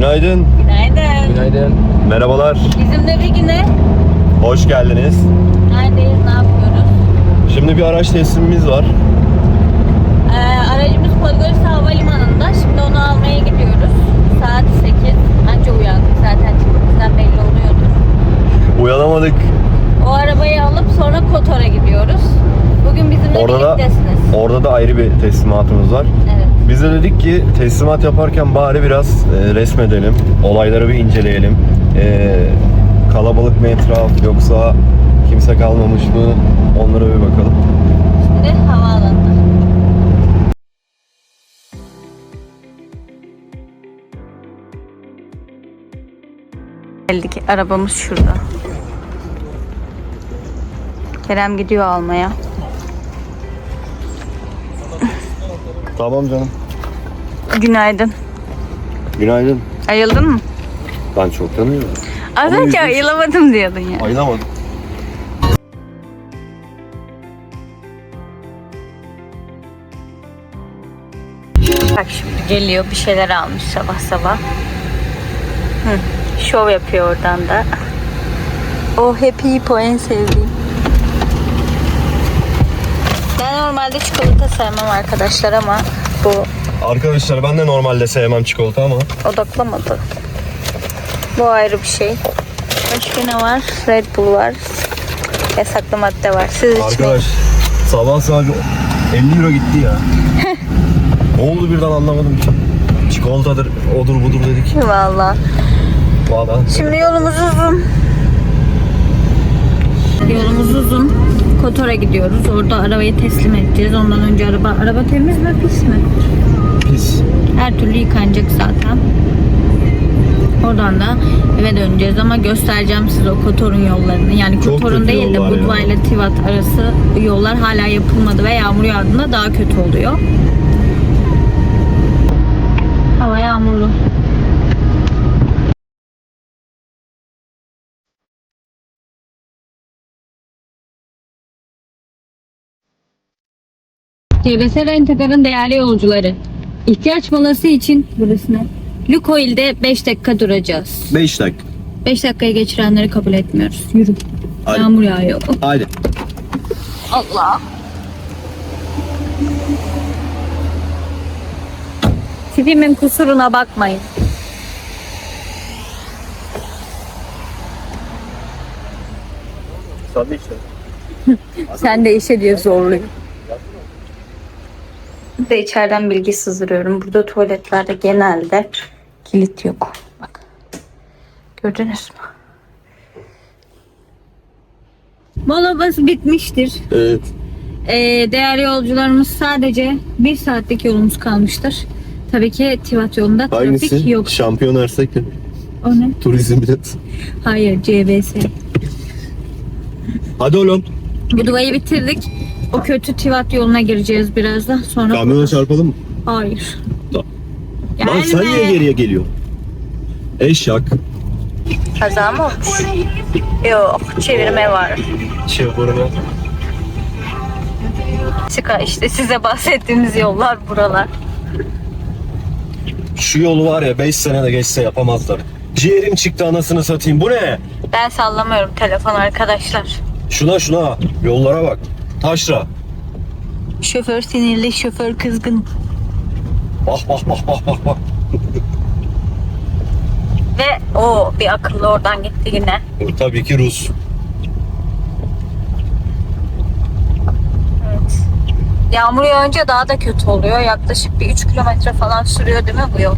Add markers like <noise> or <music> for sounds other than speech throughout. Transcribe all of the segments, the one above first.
Günaydın. Günaydın. Günaydın. Merhabalar. Bizim de bir güne Hoş geldiniz. neredeyiz, ne yapıyoruz? Şimdi bir araç teslimimiz var. Ee, aracımız Podgorica Havalimanı'nda. Şimdi onu almaya gidiyoruz. Saat 8. Anca uyandık zaten tipimizden belli oluyordur. Uyanamadık. O arabayı alıp sonra Kotor'a gidiyoruz. Bugün bizimle Orada da birliktesiniz. orada da ayrı bir teslimatımız var. Evet. Biz de dedik ki teslimat yaparken bari biraz e, resmedelim. Olayları bir inceleyelim. E, kalabalık mı etraf yoksa kimse kalmamış mı? Onlara bir bakalım. Şimdi havaalanına. Geldik. Arabamız şurada. Kerem gidiyor almaya. Tamam canım. Günaydın. Günaydın. Ayıldın mı? Ben çok tanıyorum. Az Ama önce yüzüm- ayılamadım diyordun ya. Ayılamadım. Bak şimdi geliyor bir şeyler almış sabah sabah. Hı, şov yapıyor oradan da. O Happy Hippo en sevdiğim. Ben normalde çikolata sevmem arkadaşlar ama bu Arkadaşlar ben de normalde sevmem çikolata ama odaklamadı. Bu ayrı bir şey. Başka ne var? Red Bull var. Yasaklı madde var. Siz içmeyin. Arkadaş sabah sadece 50 euro gitti ya. <laughs> ne oldu birden anlamadım ki. Çikolatadır, odur budur dedik. Valla. Valla. Şimdi yolumuz uzun. Yolumuz uzun. Kotor'a gidiyoruz. Orada arabayı teslim edeceğiz. Ondan önce araba araba temiz mi pis mi? Pis. Her türlü yıkanacak zaten. Oradan da eve döneceğiz ama göstereceğim size o Kotor'un yollarını. Yani Çok Kotor'un değil de. Budva ile Tivat arası yollar hala yapılmadı ve yağmur yağdığında daha kötü oluyor. Hava yağmurlu. TBS Rent-A-Car'ın değerli yolcuları. İhtiyaç molası için burası ne? Lukoil'de 5 dakika duracağız. 5 dakika. 5 dakikayı geçirenleri kabul etmiyoruz. Yürü. Hadi. Yağmur yağıyor. Haydi. Allah. Tipimin kusuruna bakmayın. Ki. <laughs> Sen de işe diye zorluyor. Bir de içeriden bilgi sızdırıyorum. Burada tuvaletlerde genelde kilit yok. Bak. Gördünüz mü? Molabası bitmiştir. Evet. Ee, değerli yolcularımız sadece bir saatlik yolumuz kalmıştır. Tabii ki Tivat yolunda trafik Hangisi? yok. Şampiyon Ersek mi? O ne? Turizm biraz. Hayır CBS. Hadi oğlum. Budva'yı bitirdik. O kötü Tivat yoluna gireceğiz birazdan. Sonra Kamyona çarpalım mı? Hayır. Tamam. Gelme. Lan sen niye geriye geliyorsun? Eşyak. Kaza mı olmuş? Yok çevirme var. Çevurma. Çıka işte size bahsettiğimiz yollar buralar. Şu yolu var ya 5 senede geçse yapamazlar. Ciğerim çıktı anasını satayım. Bu ne? Ben sallamıyorum telefon arkadaşlar. Şuna şuna. Yollara bak. Taşra. Şoför sinirli, şoför kızgın. Bak bak bak bak bak bak. Ve o bir akıllı oradan gitti yine. Bu Tabii ki Rus. Evet. Yağmur yağınca daha da kötü oluyor. Yaklaşık bir 3 kilometre falan sürüyor değil mi bu yol?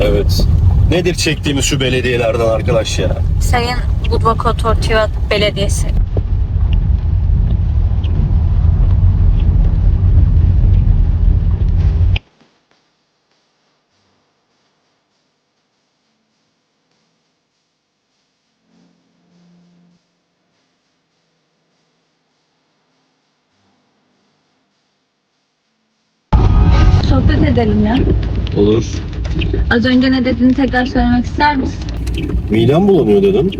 Evet. Nedir çektiğimiz şu belediyelerden arkadaş ya? Sayın Budva Kotor Tivat Belediyesi. Sohbet edelim ya. Olur. Az önce ne dediğini tekrar söylemek ister misin? Midem bulanıyor dedim.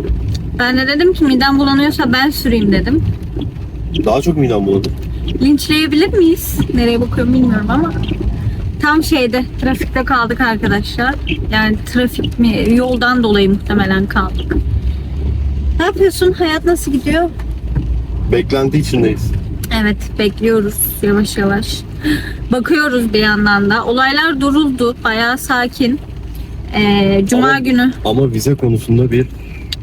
Ben de dedim ki midem bulanıyorsa ben süreyim dedim. Daha çok midem bulandı. Linçleyebilir miyiz? Nereye bakıyorum bilmiyorum ama. Tam şeyde trafikte kaldık arkadaşlar. Yani trafik mi yoldan dolayı muhtemelen kaldık. Ne yapıyorsun? Hayat nasıl gidiyor? Beklenti içindeyiz. Evet bekliyoruz yavaş yavaş. Bakıyoruz bir yandan da. Olaylar duruldu. Bayağı sakin. Ee, Cuma Ama- günü Ama vize konusunda bir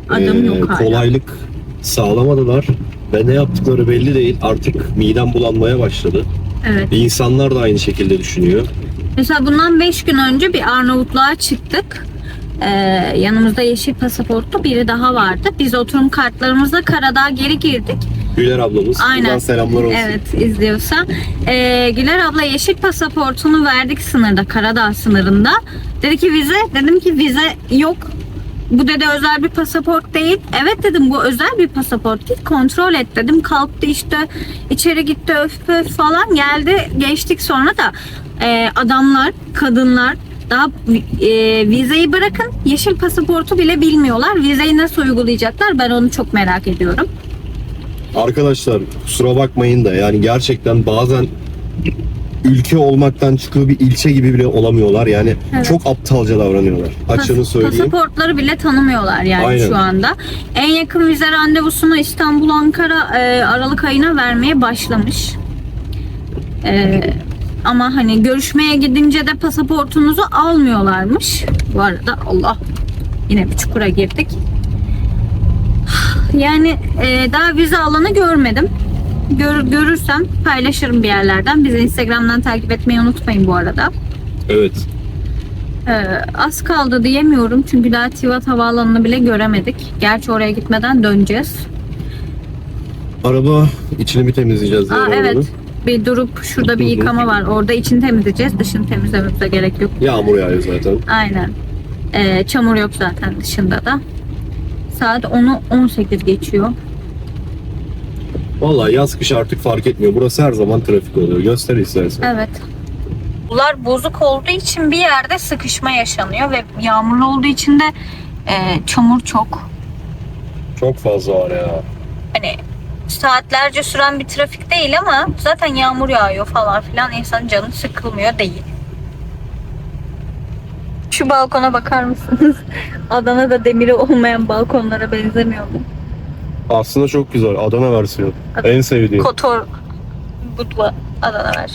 Adam e, yok hala. kolaylık sağlamadılar. Ve ne yaptıkları belli değil. Artık midem bulanmaya başladı. evet. İnsanlar da aynı şekilde düşünüyor. Mesela bundan 5 gün önce bir Arnavutluğa çıktık. Ee, yanımızda yeşil pasaportlu biri daha vardı. Biz oturum kartlarımızla Karadağ'a geri girdik. Güler ablamız. Aynen. Buradan selamlar olsun. Evet izliyorsa. Ee, Güler abla yeşil pasaportunu verdik sınırda Karadağ sınırında. Dedi ki vize. Dedim ki vize yok. Bu dedi özel bir pasaport değil. Evet dedim bu özel bir pasaport. Git kontrol et dedim. Kalktı işte içeri gitti öf öf falan geldi. Geçtik sonra da e, adamlar, kadınlar daha e, vizeyi bırakın yeşil pasaportu bile bilmiyorlar. Vizeyi nasıl uygulayacaklar ben onu çok merak ediyorum. Arkadaşlar kusura bakmayın da yani gerçekten bazen ülke olmaktan çıkıyor bir ilçe gibi bile olamıyorlar. Yani Evet. çok aptalca davranıyorlar. Açığını Pas- söyleyeyim. Pasaportları bile tanımıyorlar yani Aynen. şu anda. En yakın vize randevusunu İstanbul Ankara e, Aralık ayına vermeye başlamış. E, ama hani görüşmeye gidince de pasaportunuzu almıyorlarmış. Bu arada Allah yine bir çukura girdik. Yani e, daha vize alanı görmedim. Gör, görürsem paylaşırım bir yerlerden. Bizi Instagram'dan takip etmeyi unutmayın bu arada. Evet. Ee, az kaldı diyemiyorum çünkü daha Tivat Havaalanı'nı bile göremedik. Gerçi oraya gitmeden döneceğiz. Araba içini bir temizleyeceğiz. Aa arabanın. evet. Bir durup şurada bir yıkama var. Orada içini temizleyeceğiz. Dışını temizlememize gerek yok. Yağmur yağıyor zaten. Aynen. Ee, çamur yok zaten dışında da. Saat 10'u 18 geçiyor. Vallahi yaz kış artık fark etmiyor. Burası her zaman trafik oluyor. Göster istersen. Evet. Bunlar bozuk olduğu için bir yerde sıkışma yaşanıyor ve yağmurlu olduğu için de e, çamur çok. Çok fazla var ya. hani saatlerce süren bir trafik değil ama zaten yağmur yağıyor falan filan insanın canı sıkılmıyor değil. Şu balkona bakar mısınız? <laughs> Adana'da demiri olmayan balkonlara benzemiyor mu? Aslında çok güzel. Adana versiyonu. Adana. En sevdiğim. Kotor Budva Adana ver.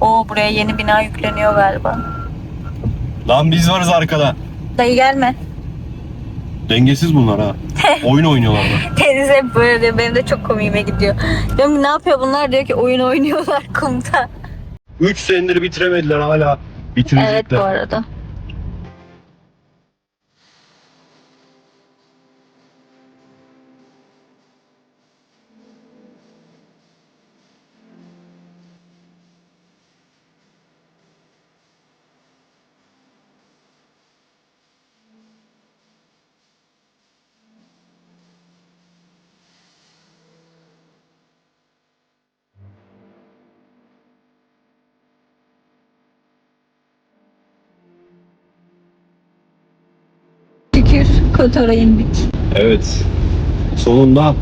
O buraya yeni bina yükleniyor galiba. Lan biz varız arkada. Dayı gelme. Dengesiz bunlar ha. <laughs> Oyun oynuyorlar da. Teyze hep böyle diyor. Benim de çok komiğime gidiyor. Diyorum ki ne yapıyor bunlar? Diyor ki oyun oynuyorlar kumda. 3 senedir bitiremediler hala. Bitirecekler. Evet bu arada. Şükür Kotor'a indik. Evet. Sonunda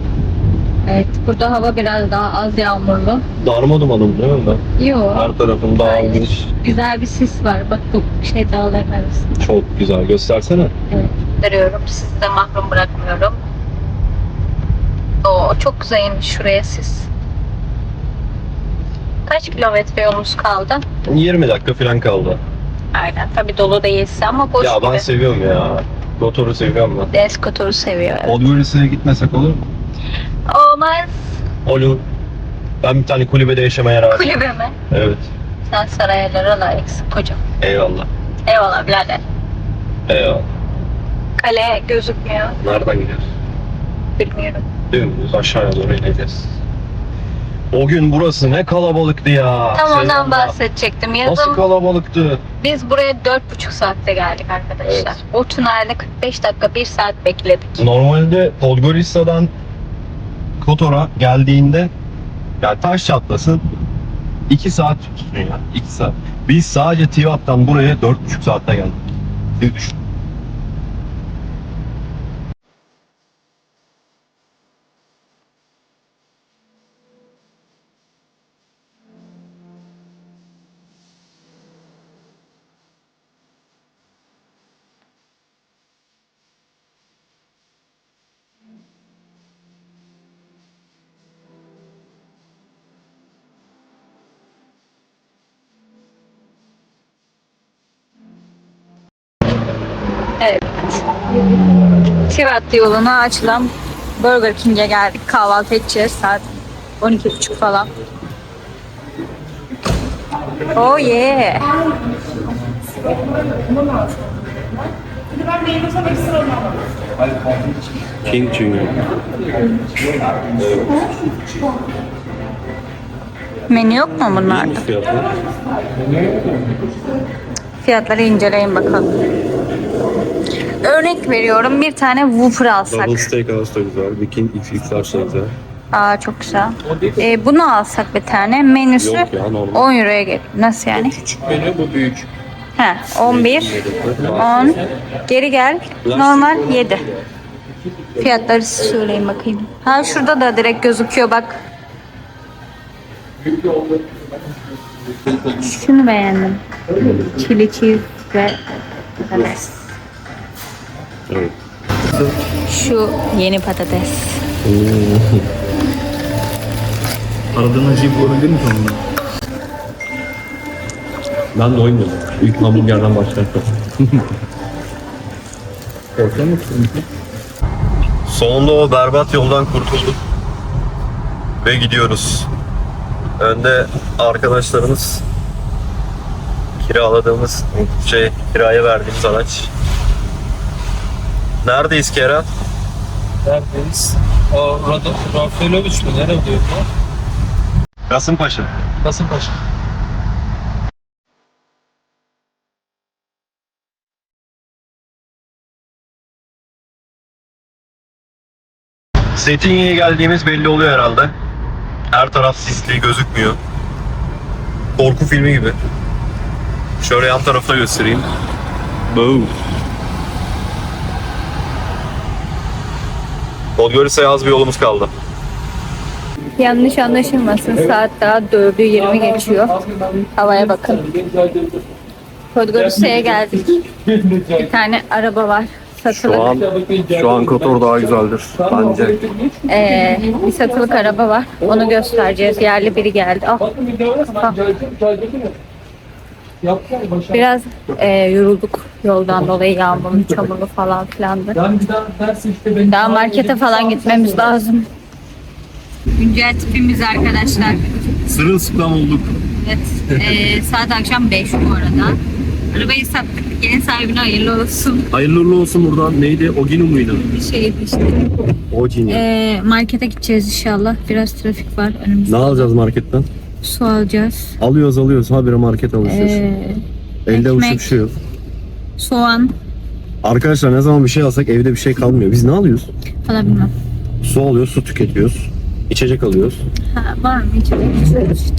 Evet burada hava biraz daha az yağmurlu. darmadumanım değil mi ben? Yok. Her tarafım dağılmış. Güzel bir sis var. Bak bu şey dağların arasında. Çok güzel. Göstersene. Evet. Görüyorum. Sizi de mahrum bırakmıyorum. Oo çok güzelmiş şuraya sis. Kaç kilometre yolumuz kaldı? 20 dakika falan kaldı. Aynen. Tabii dolu değilse ama boş ya ben gibi. seviyorum ya. Motoru seviyorum ben. Deniz Kotor'u seviyor. Evet. Podgorica'ya gitmesek olur mu? Olmaz. Olur. Ben bir tane kulübede yaşamaya razıyım. Kulübe mi? Evet. Sen saraylara layıksın kocam. Eyvallah. Eyvallah birader. Eyvallah. Kale gözükmüyor. Nereden gidiyoruz? Bilmiyorum. Dümdüz aşağıya doğru ineceğiz. O gün burası ne kalabalıktı ya. Tam ondan Sezonda. bahsedecektim. Nasıl Yazın kalabalıktı? biz buraya dört buçuk saatte geldik arkadaşlar. Evet. O tünelde 45 dakika, 1 saat bekledik. Normalde Podgorica'dan Kotor'a geldiğinde yani taş çatlasın 2 saat tutsun ya. 2 saat. Biz sadece Tivat'tan buraya 4,5 saatte geldik. Siz düşün. Tirat yoluna açılan Burger King'e geldik. Kahvaltı edeceğiz saat 12.30 falan. Oh yeah. King çünkü. Menü yok mu bunlarda? Fiyatları inceleyin bakalım. Örnek veriyorum bir tane Whopper alsak. Double Steakhouse da güzel. Bir King XXL da güzel. Aa çok güzel. Ee, bunu alsak bir tane. Menüsü Yok ya, normal. 10 euroya gel. Nasıl yani? Küçük menü bu büyük. He 11, 10. Geri gel. Normal 7. Fiyatları siz söyleyin bakayım. Ha şurada da direkt gözüküyor bak. Şunu beğendim. Chili cheese ve patates. Evet. Şu yeni patates. Aradığın acıyı bulabilir mi sonunda? Ben de oynadım. İlk hamburgerden başlarım. Korkuyor <laughs> musun? Sonunda o berbat yoldan kurtulduk. Ve gidiyoruz. Önde arkadaşlarımız kiraladığımız şey kiraya verdiğimiz araç. Neredeyiz Kerem? Neredeyiz? O Rafaelovic mi? Nerede diyor bu? Kasımpaşa. Kasımpaşa. Zeytinyağı'ya geldiğimiz belli oluyor herhalde. Her taraf sisli gözükmüyor. Korku filmi gibi. Şöyle yan tarafta göstereyim. Boom. Podgorica'ya az bir yolumuz kaldı. Yanlış anlaşılmasın saat daha 4'ü 20 geçiyor. Havaya bakın. Podgorica'ya geldik. Bir tane araba var. Satılık. Şu an şu an Kotor daha güzeldir bence. Ee, bir satılık araba var. Onu göstereceğiz. Yerli biri geldi. Ah, biraz e, yorulduk yoldan dolayı yağmurlu, çamurlu falan filandı. Daha markete falan gitmemiz lazım. Güncel tipimiz arkadaşlar. Sırılsıklam olduk. Evet. e, saat akşam 5 bu arada. Arabayı sattık. Yeni sahibine hayırlı olsun. Hayırlı uğurlu olsun buradan. Neydi? Oginu muydu? Bir şey işte. Oginu. E, markete gideceğiz inşallah. Biraz trafik var önümüzde. Ne alacağız marketten? Su alacağız. Alıyoruz alıyoruz. Habire market alışıyoruz. Ee, Elde avuçta ekmek. bir şey yok. Soğan Arkadaşlar ne zaman bir şey alsak evde bir şey kalmıyor. Biz ne alıyoruz? falan bilmem. Su alıyoruz, su tüketiyoruz. İçecek alıyoruz. Ha, var mı içecek?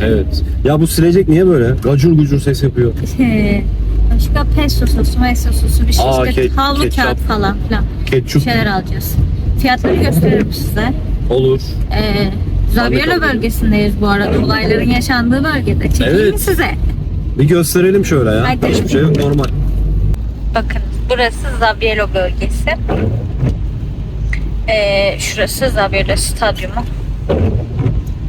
Evet. Ya bu silecek niye böyle? Gacur gucur ses yapıyor. Başka pesto sosu, meso sosu bir şey Aa, işte ke- havlu ketçap. kağıt falan filan bir Ketçup şeyler alacağız. Fiyatları gösteririm size. olur. Ee, Zabiela bölgesindeyiz bu arada. Olayların yaşandığı bölgede. Çekeyim mi Evet. size? Bir gösterelim şöyle ya. Hadi. Hiçbir şey yok normal. Bakın burası Zabielo bölgesi. Ee, şurası Zabielo stadyumu.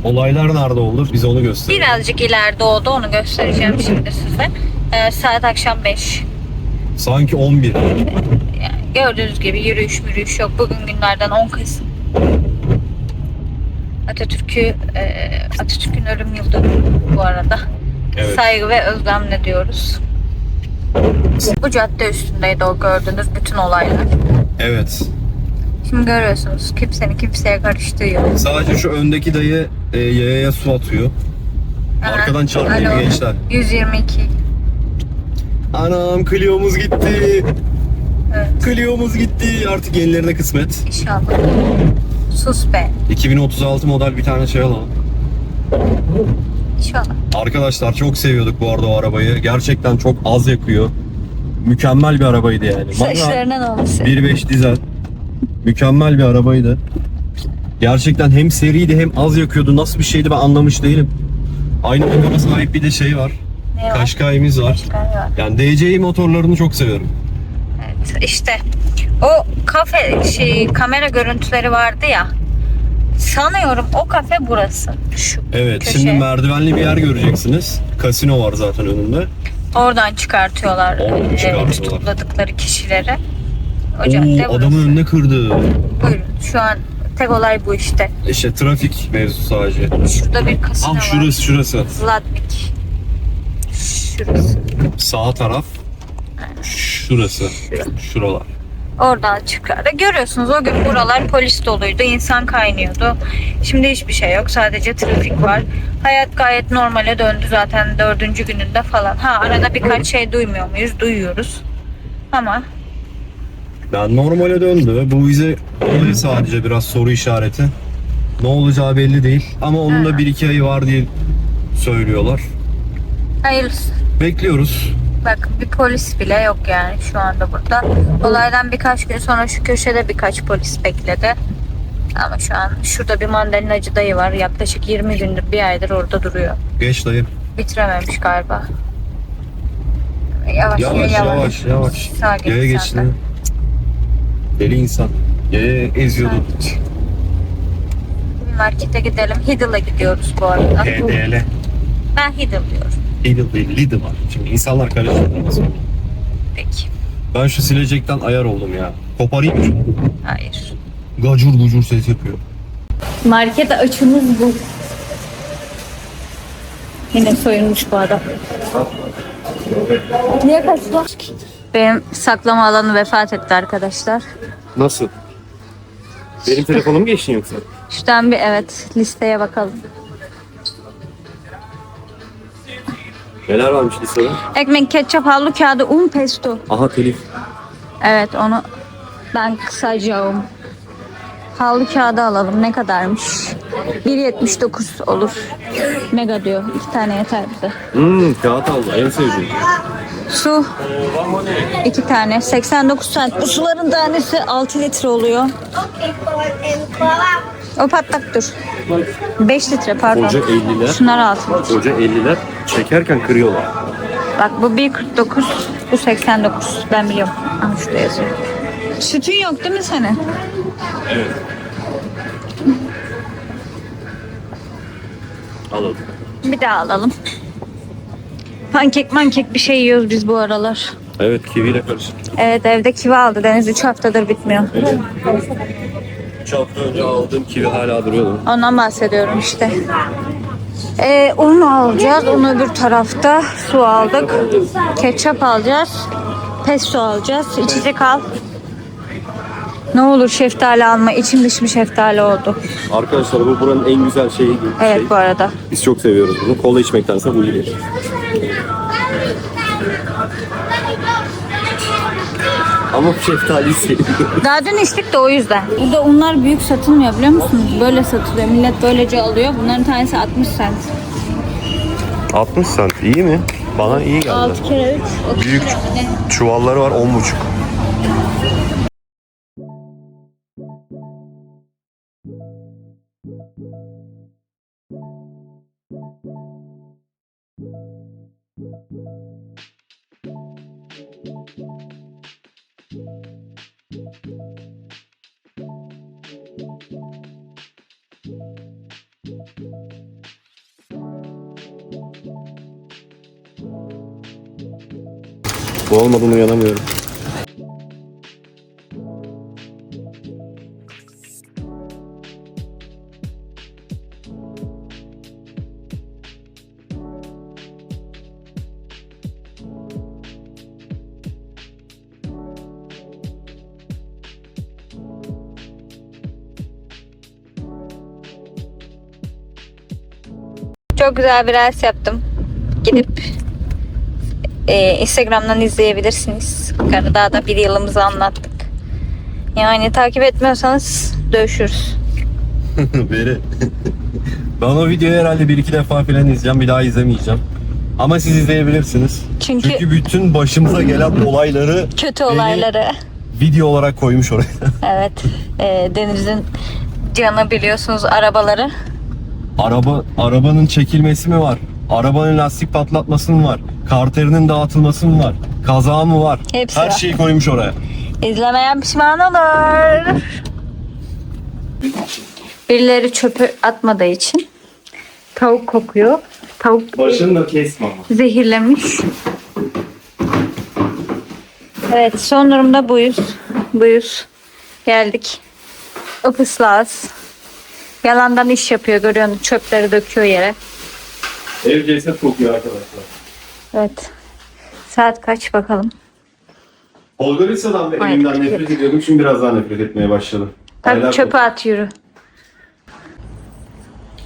Olaylar nerede olur? Bize onu göster. Birazcık ileride oldu onu göstereceğim şimdi size. Ee, saat akşam 5. Sanki 11. Yani gördüğünüz gibi yürüyüş mürüyüş yok. Bugün günlerden 10 Kasım. Atatürk'ü, e, Atatürk'ün ölüm yıl dönümü bu arada. Evet. Saygı ve özlemle diyoruz. Bu cadde üstündeydi o gördüğünüz bütün olaylar. Evet. Şimdi görüyorsunuz kimsenin kimseye karıştığı yok. Sadece şu öndeki dayı e, yayaya su atıyor. Arkadan çarpıyor Alo. gençler. 122. Anam Clio'muz gitti. Evet. Clio'muz gitti. Artık yenilerine kısmet. İnşallah. Sus be. 2036 model bir tane şey alalım. İnşallah. Arkadaşlar çok seviyorduk bu arada o arabayı. Gerçekten çok az yakıyor. Mükemmel bir arabaydı yani. Saçlarına ne olmuş? 1.5 dizel. Mükemmel bir arabaydı. Gerçekten hem seriydi hem az yakıyordu. Nasıl bir şeydi ben anlamış değilim. Aynı motora sahip bir de şey var. Ne var? Kaşkay'ımız var. Kaşkay var. Yani DCI motorlarını çok seviyorum. Evet, işte o kafe şey kamera görüntüleri vardı ya. Sanıyorum o kafe burası. Şu Evet köşe. şimdi merdivenli bir yer göreceksiniz. Kasino var zaten önünde. Oradan çıkartıyorlar Oradan e, çıkartıyorlar. tutukladıkları kişileri. O cadde Oo, burası. adamın önüne kırdı. Buyurun şu an tek olay bu işte. İşte trafik mevzu sadece. Şurada bir kasino Ah var. şurası şurası. Zlatnik. Şurası. Sağ taraf. Şurası. Şuralar. Oradan çıkardı. Görüyorsunuz o gün buralar polis doluydu. insan kaynıyordu. Şimdi hiçbir şey yok. Sadece trafik var. Hayat gayet normale döndü zaten dördüncü gününde falan. Ha arada birkaç şey duymuyor muyuz? Duyuyoruz. Ama Yani normale döndü. Bu vize olayı sadece biraz soru işareti. Ne olacağı belli değil. Ama onun da bir iki ayı var diye söylüyorlar. hayırlısı. Bekliyoruz. Bak bir polis bile yok yani şu anda burada. Olaydan birkaç gün sonra şu köşede birkaç polis bekledi. Ama şu an şurada bir mandalinacı dayı var. Yaklaşık 20 gündür bir aydır orada duruyor. Geç dayı. Bitirememiş galiba. Yavaş Yavaş yavaş yavaş. Geç Yaya geçti. de. Deli insan. Yaya eziyordu. Bir markete gidelim. Hiddle'a gidiyoruz bu arada. HDL. Ben Hiddle diyorum. Lidl değil, Lidl var. Şimdi insanlar karıştırmasın. Peki. Ben şu silecekten ayar oldum ya. Koparayım mı? Hayır. Gacur gucur ses yapıyor. Market açımız bu. Yine soyulmuş bu adam. Niye kaçtı? Benim saklama alanı vefat etti arkadaşlar. Nasıl? Benim telefonum geçti yoksa? Şuradan bir evet listeye bakalım. Neler varmış listede? Ekmek, ketçap, havlu kağıdı, un, pesto. Aha telif. Evet onu ben kısacağım. Havlu kağıdı alalım. Ne kadarmış? 1.79 olur. Mega diyor. İki tane yeter bize. Hmm, kağıt aldı. En sevdiğim. Su. iki tane. 89 cent. Bu suların tanesi 6 litre oluyor. O patlak dur. 5 litre pardon. Koca 50'ler. Şunlar 6 litre. Koca 50'ler çekerken kırıyorlar. Bak bu 1.49, bu 89. Ben biliyorum. Aha şurada yazıyor. Sütün yok değil mi senin? Evet. Alalım. Bir daha alalım. Pankek mankek bir şey yiyoruz biz bu aralar. Evet kiviyle karışık. Evet evde kivi aldı. Deniz 3 haftadır bitmiyor. 3 hafta önce aldığım kivi hala duruyordu. Ondan bahsediyorum işte. Ee, un alacağız. Un öbür tarafta. Su aldık. Ketçap alacağız. Pesto alacağız. İçecek al. Ne olur şeftali alma. İçim dışım şeftali oldu. Arkadaşlar bu buranın en güzel şeyi. Evet şey. bu arada. Biz çok seviyoruz bunu. Kola içmektense bu iyi. Ama şeftali seviyorum. Daha dün içtik de o yüzden. Burada unlar büyük satılmıyor biliyor musunuz? Böyle satılıyor. Millet böylece alıyor. Bunların tanesi 60 cent. 60 cent iyi mi? Bana iyi geldi. 6 kere 3. Büyük çuvalları var 10,5. Bu olmadan uyanamıyorum. Çok güzel bir reels yaptım. E, Instagram'dan izleyebilirsiniz. Karadağ'da bir yılımızı anlattık. Yani takip etmiyorsanız dövüşürüz. <laughs> Beri. ben o videoyu herhalde bir iki defa falan izleyeceğim. Bir daha izlemeyeceğim. Ama siz izleyebilirsiniz. Çünkü- Çünkü bütün başımıza gelen olayları Kötü olayları. video olarak koymuş oraya. <laughs> Evet. E, Deniz'in canı biliyorsunuz arabaları. Araba arabanın çekilmesi mi var? Arabanın lastik patlatması mı var? Karterinin dağıtılması mı var? Kaza mı var? Hepsi Her var. şeyi koymuş oraya. İzlemeyen pişman olur. Birileri çöpü atmadığı için tavuk kokuyor. Tavuk Başını da kesme ama. zehirlemiş. Evet son durumda buyuz. Buyuz. Geldik. Ipislağız. Yalandan iş yapıyor görüyorsun çöpleri döküyor yere. Ev ceset kokuyor arkadaşlar. Evet. Saat kaç bakalım. Polgaritsa'dan ve Ay, evimden nefret ediyordum. Şimdi biraz daha nefret etmeye başladım. Tabii Aylar çöpe kokuyor. at yürü.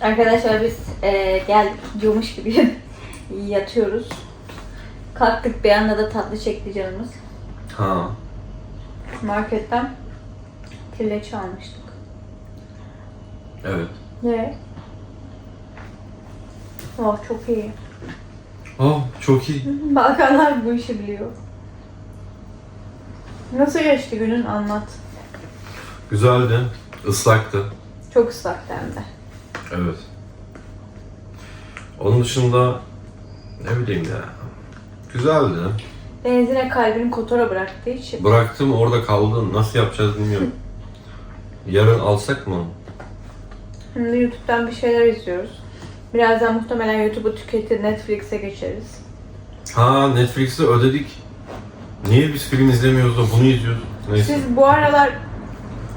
Arkadaşlar biz e, geldik yumuş gibi <laughs> yatıyoruz. Kalktık bir anda da tatlı çekti canımız. Ha. Marketten trileçi almıştık. Evet. Ne? Oh çok iyi. Oh çok iyi. <laughs> Balkanlar bu işi biliyor. Nasıl geçti günün anlat. Güzeldi. Islaktı. Çok ıslaktı hem de. Evet. Onun dışında ne bileyim ya. Güzeldi. Benzine kalbini kotora bıraktığı için. Bıraktım orada kaldı. Nasıl yapacağız bilmiyorum. <laughs> Yarın alsak mı? Şimdi YouTube'dan bir şeyler izliyoruz. Birazdan muhtemelen YouTube'u tüketir, Netflix'e geçeriz. Ha Netflix'te ödedik. Niye biz film izlemiyoruz da bunu izliyoruz? Neyse. Siz bu aralar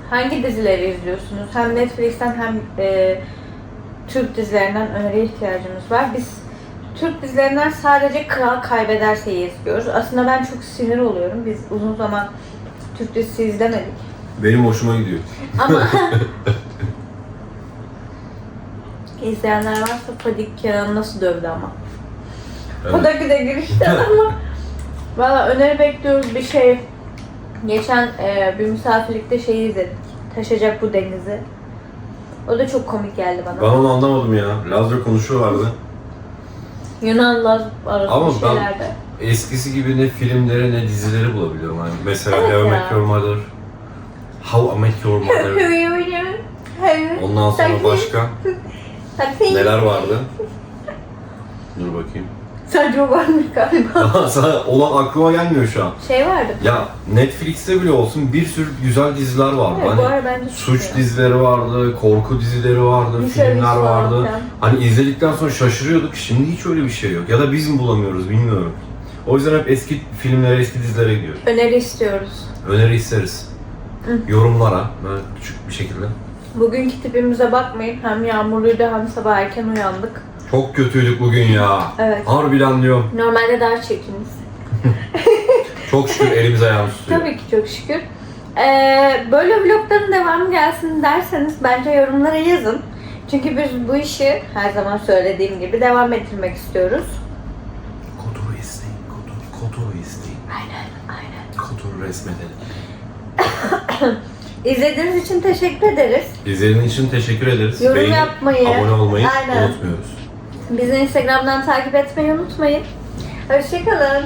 hangi dizileri izliyorsunuz? Hem Netflix'ten hem e, Türk dizilerinden öneriye ihtiyacımız var. Biz Türk dizilerinden sadece Kral Kaybederse'yi izliyoruz. Aslında ben çok sinir oluyorum. Biz uzun zaman Türk dizisi izlemedik. Benim hoşuma gidiyor. Ama <laughs> izleyenler varsa Fadik Kenan'ı nasıl dövdü ama. O da güde girişti <laughs> ama. Valla öneri bekliyoruz bir şey. Geçen e, bir misafirlikte şeyi izledik. Taşacak bu denizi. O da çok komik geldi bana. Ben onu anlamadım ya. Lazca konuşuyorlardı. Yunan Laz arası Ama bir ben- şeylerde. Eskisi gibi ne filmleri ne dizileri bulabiliyorum. Hani mesela Evet How I ya. Your Mother, How I Met Your Mother. <laughs> Ondan sonra başka neler vardı? Dur bakayım. Sadece o varmış galiba. <laughs> Olan aklıma gelmiyor şu an. Şey vardı. Ya Netflix'te bile olsun bir sürü güzel diziler vardı. Evet, bu hani ara bence suç çıkıyor. dizileri vardı, korku dizileri vardı, Müşterisi filmler vardı. falan. Hani izledikten sonra şaşırıyorduk. Şimdi hiç öyle bir şey yok. Ya da biz mi bulamıyoruz bilmiyorum. O yüzden hep eski filmlere, eski dizilere gidiyoruz. Öneri istiyoruz. Öneri isteriz. Yorumlara böyle küçük bir şekilde. Bugünkü tipimize bakmayın. Hem yağmurluydu hem sabah erken uyandık. Çok kötüydük bugün ya. Evet. Harbiden diyorum. Normalde daha çekiniz. <laughs> Çok şükür elimiz ayağımız tutuyor. Tabii ki çok şükür. Ee, böyle vlogların devamı gelsin derseniz bence yorumlara yazın. Çünkü biz bu işi her zaman söylediğim gibi devam ettirmek istiyoruz. Kotoru isteyin, kotoru, kotoru isteyin. Aynen, aynen. Kotoru resmedelim. <laughs> İzlediğiniz için teşekkür ederiz. İzlediğiniz için teşekkür ederiz. Yorum Beğenip yapmayı, abone olmayı aynen. unutmuyoruz. Bizi Instagram'dan takip etmeyi unutmayın. Hoşçakalın.